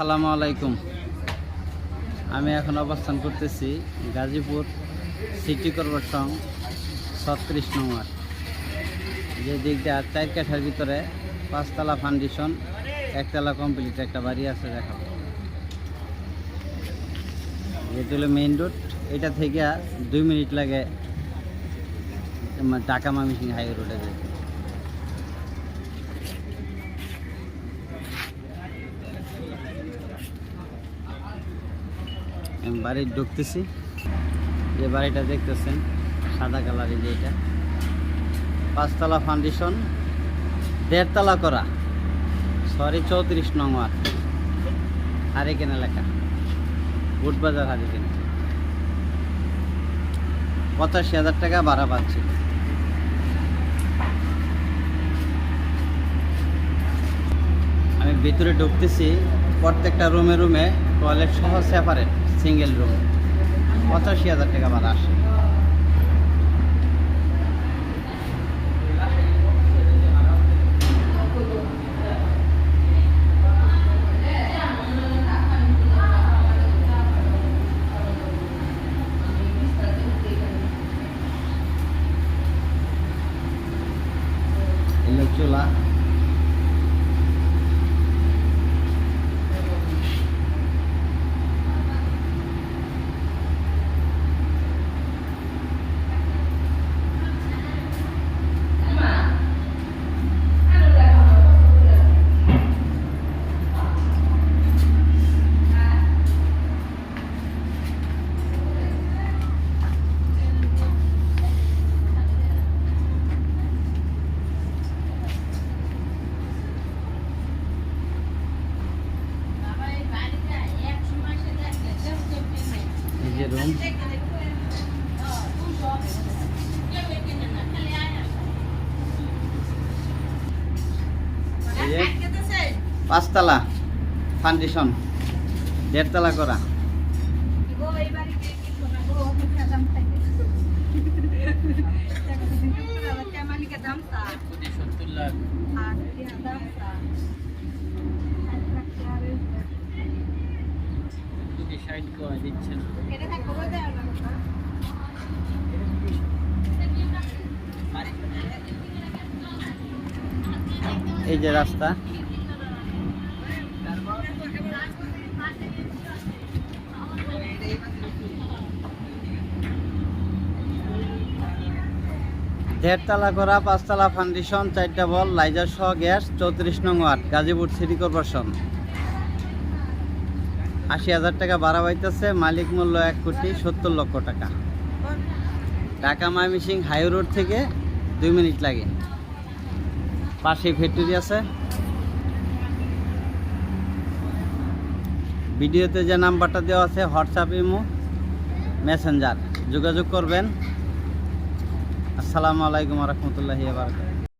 আসসালামু আলাইকুম। আমি এখন অবস্থান করতেছি গাজীপুর সিটি কর্পোরেশন ছত্রিশ নম্বর। যে দিকটা চার কাঠার ভিতরে পাঁচতলা ফাউন্ডেশন, একতলা কমপ্লিট একটা বাড়ি আছে দেখাবো এটা হলো মেইন রোড এটা থেকে দুই মিনিট লাগে ঢাকা মামিসিং হাইওয়ে রোডে যেতে। বাড়ি ঢুকতেছি। যে বাড়িটা দেখতেছেন, সাদা কালারের যে এটা। পাঁচতলা ফাউন্ডেশন দেড়তলা করা। সরি চৌত্রিশ নং ওয়ার্ড। হারিকেন এলাকা বুটবাজার হারিকেন। পঁচাশি হাজার টাকা ভাড়া পাচ্ছি। আমি ভিতরে ঢুকতেছি, প্রত্যেকটা রুমে রুমে টয়লেট সহ সেপারেট সিঙ্গেল রুম পঁচাশি হাজার টাকা ভাড়া আসে। চুলা। যে পাঁচতলা ফাউন্ডেশন দেড়তলা করা। এই যে রাস্তা। দেড়তলা করা পাঁচতলা ফাউন্ডেশন চারটা বল লাইজার সহ গ্যাস চৌত্রিশ নং ওয়ার্ড, গাজীপুর সিটি কর্পোরেশন আশি হাজার টাকা ভাড়া পাইতেছে, মালিক মূল্য এক কোটি সত্তর লক্ষ টাকা। ঢাকা ময়মনসিং হাই রোড থেকে দুই মিনিট লাগে। পাশে ফ্যাক্টরি আছে। ভিডিওতে যে নাম্বারটা দেওয়া আছে, হোয়াটসঅ্যাপ, ইমো, মেসেঞ্জার, যোগাযোগ করবেন। আসসালামু আলাইকুম রহমতুল্লাহি বারকাত